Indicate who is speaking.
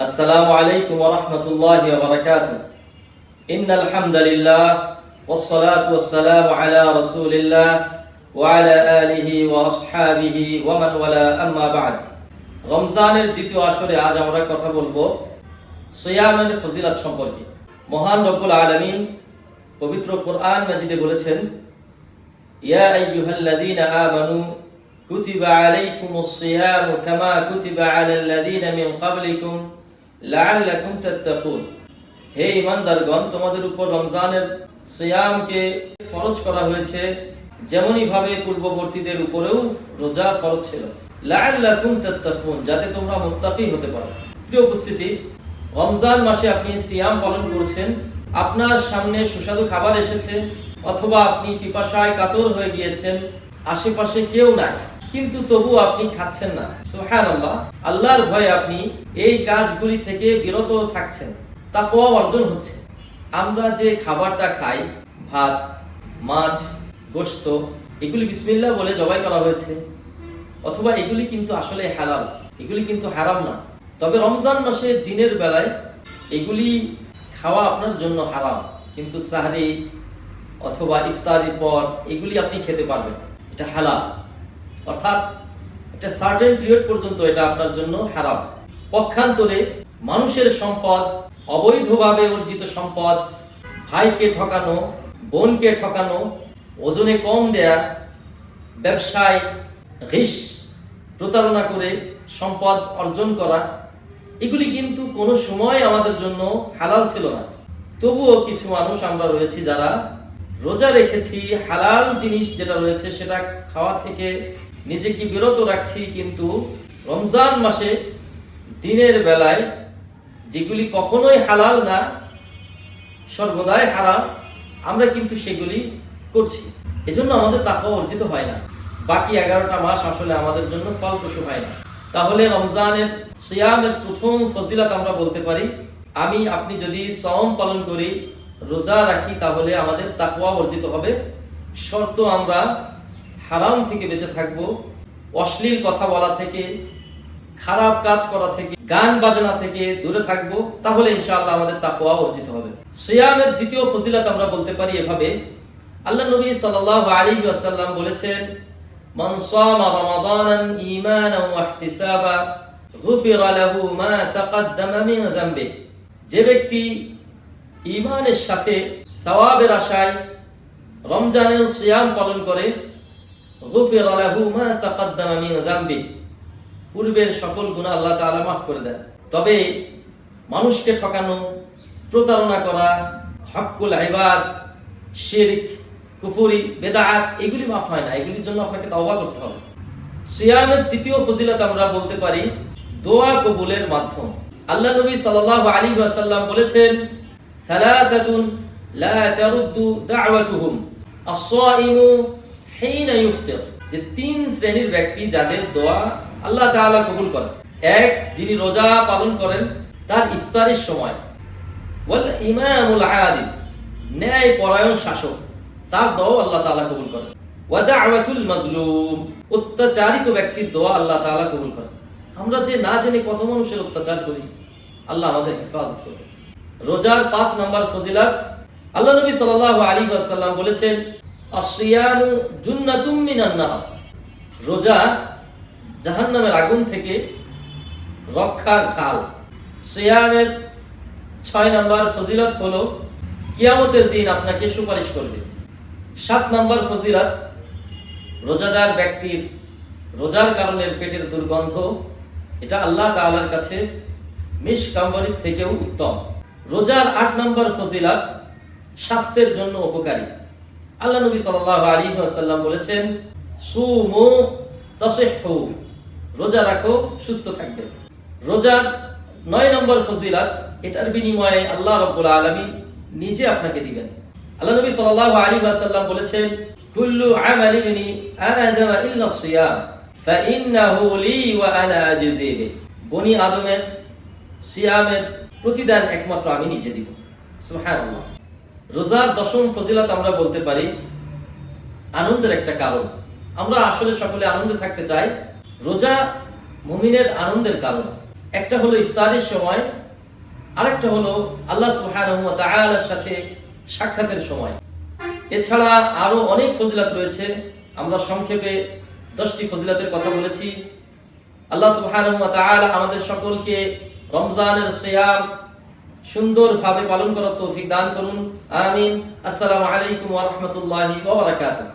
Speaker 1: السلام عليكم ورحمة الله وبركاته إن الحمد لله والصلاة والسلام على رسول الله وعلى آله وأصحابه ومن ولا أما بعد রমজানের দ্বিতীয় আসরে আজ আমরা কথা বলবো সিয়ামের ফজিলত সম্পর্কে মহান রব্বুল আলমিন পবিত্র কোরআন মাজিদে বলেছেন ইয়া আইয়ুহাল্লাযীনা আমানু কুতিবা আলাইকুমুস সিয়ামু কামা কুতিবা আলাল্লাযীনা মিন ক্বাবলিকুম লাআল্লাকুম তাত্তাকুন। হে ইমানদারগণ তোমাদের উপর রমজানের সিয়ামকে ফরজ করা হয়েছে যেমনই ভাবে পূর্ববর্তীদের উপরেও রোজা ফরজ ছিল। লাআল্লাকুম তাত্তাকুন, যাতে তোমরা মুত্তাকি হতে পারো। প্রিয় উপস্থিতি, রমজান মাসে আপনি সিয়াম পালন করছেন, আপনার সামনে সুস্বাদু খাবার এসেছে, অথবা আপনি পিপাসায় কাতর হয়ে গিয়েছেন, আশেপাশে কেউ নাই। কিন্তু তবু আপনি খাচ্ছেন না। সুহান আল্লাহ আল্লাহর ভয়ে আপনি এই কাজগুলি থেকে বিরত থাকছেন। তা কোয়া অর্জন হচ্ছে। আমরা যে খাবারটা খাই, ভাত, মাছ, গোশত, এগুলি বিসমিল্লাহ বলে জবাই করা হয়েছে। অথবা এগুলি কিন্তু আসলে হালাল, এগুলি কিন্তু হারাম না। তবে রমজান মাসে দিনের বেলায় এগুলি খাওয়া আপনার জন্য হারাম। কিন্তু সাহরি অথবা ইফতারির পর এগুলি আপনি খেতে পারবেন। এটা হালাল। অর্থাৎ একটা সার্টেন পিরিয়ড পর্যন্ত এটা আপনার জন্য হারাম। পক্ষান্তরে মানুষের সম্পদ, অবৈধভাবে অর্জিত সম্পদ, ভাইকে ঠকানো, বোনকে ঠকানো, ওজনে কম দেয়া, ব্যবসায় ঘিস প্রতারণা করে সম্পদ অর্জন করা, এগুলি কিন্তু কোনো সময় আমাদের জন্য হালাল ছিল না। তবুও কিছু মানুষ আমরা রয়েছি যারা রোজা রেখেছি, হালাল জিনিস যেটা রয়েছে সেটা খাওয়া থেকে নিজেকে বিরত রাখছি, কিন্তু রমজান মাসে দিনের বেলায় যেগুলি কখনোই হালাল না, সর্বদাই হারাম, আমরা কিন্তু সেগুলি করছি। এজন্য আমাদের টাকা অর্জিত হয় না। বাকি এগারোটা মাস আসলে আমাদের জন্য ফলপ্রসূ হয় না। তাহলে রমজানের সিয়ামের প্রথম ফজিলাত আমরা বলতে পারি, আমি, আপনি যদি সম পালন করি রোজা রাখি, তাহলে আমাদের তাকওয়া অর্জিত হবে। শর্ত আমরা হারাম থেকে বেঁচে থাকব, অশ্লীল কথা বলা থেকে, খারাপ কাজ করা থেকে, গান বাজনা থেকে দূরে থাকব, তাহলে ইনশাআল্লাহ আমাদের তাকওয়া অর্জিত হবে। সিয়ামের দ্বিতীয় ফজিলত আমরা বলতে পারি এভাবে, আল্লাহ নবী সাল্লাল্লাহু আলাইহি ওয়াসাল্লাম বলেছেন, মান সামা রমাদানান ঈমানান ওয়া ইহতিসাবা, গুফিরা লাহু মা তাকাদ্দামা মিন যামবি যে ব্যক্তি ঈমানের সাথে সওয়াবের আশায় রমজানের সিয়াম পালন করে গুফিরা লাহু মা তাকাদ্দামা মিন যামবি পূর্বের সকল গুনাহ আল্লাহ তাআলা মাফ করে দেন। তবে মানুষকে ঠকানো, প্রতারণা করা হকুল ইবাদ, শিরক, কুফুরি, বেদাত, এগুলি মাফ হয় না। এগুলির জন্য আপনাকে তওবা করতে হবে। সিয়ামের তৃতীয় ফজিলত আমরা বলতে পারি দোয়া কবুলের মাধ্যম। আল্লাহ নবী সাল্লাল্লাহু আলাইহি ওয়াসাল্লাম বলেছেন, সালাতাতুন লা তারুদ্দু দাওয়াতুহুম। আস-সাইমু হিনা ইফতির যে তিন শ্রেণির ব্যক্তি যাদের দোয়া আল্লাহ তাআলা কবুল করেন। এক, যিনি রোজা পালন করেন তার ইফতারের সময়। ওয়াল ইমামুল আদিল ন্যায় পরায়ণ শাসক, তার দোয়া আল্লাহ তাআলা কবুল করেন। ওয়া দাওয়াতুল মাজলুম, অত্যাচারিত ব্যক্তির দোয়া আল্লাহ তাআলা কবুল করেন। আমরা যে না জেনে কত মানুষের অত্যাচার করি, আল্লাহ আমাদের হেফাজত করবে রোজার পাঁচ নম্বর ফজিলাত, আল্লাহ নবী সাল্লাল্লাহু আলাইহি ওয়াসাল্লাম বলেছেন আসিয়ামু জুন্নাতুম মিনান নার। রোজা জাহান্নামের আগুন থেকে রক্ষার ঢাল। সিয়ামের ছয় নম্বর ফজিলত হলো, কিয়ামতের দিন আপনাকে সুপারিশ করবে। সাত নম্বর ফজিলত, রোজাদার ব্যক্তির রোজার কারণের পেটের দুর্গন্ধ, এটা আল্লাহ তাআলার কাছে মিশ কাম্বরির থেকেও উত্তম। রোজার আট নম্বর ফজিলাত, স্বাস্থ্যের জন্য উপকারী। আল্লাহ নবী সাল্লাল্লাহু আলাইহি ওয়াসাল্লাম বলেছেন, সুমু, তাসিহু, রোজা রাখো, সুস্থ থাকবে। রোজার নয় নম্বর ফজিলাত, এটার বিনিময়ে আল্লাহ রাব্বুল আলামিন নিজে আপনাকে দিবেন। আল্লাহ নবী সাল্লাল্লাহু আলাইহি ওয়াসাল্লাম বলেছেন, কুল্লু আমালি ইবনি আদম ইল্লা সিয়াম, ফাইন্নাহু লি ওয়া আনা আজজি বনি আদমের সিয়ামের প্রতিদান একমাত্র আমি নিজে দিব। সুবহানাল্লাহ। রোজার দশম ফজিলত আমরা বলতে পারি আনন্দের একটা কারণ। আমরা আসলে সকলে আনন্দে থাকতে চাই রোজা মুমিনের আনন্দের কারণ। একটা হলো ইফতারের সময়, আরেকটা হলো আল্লাহ তাআলার সাথে সাক্ষাতের সময়। এছাড়া আরও অনেক ফজিলাত রয়েছে। আমরা সংক্ষেপে দশটি ফজিলাতের কথা বলেছি। আল্লাহ তাআলা আমাদের সকলকে রমজানের সিয়াম সুন্দরভাবে পালন করার তৌফিক দান করুন। আমিন। আসসালামু আলাইকুম ওয়া বারাকাতুহু।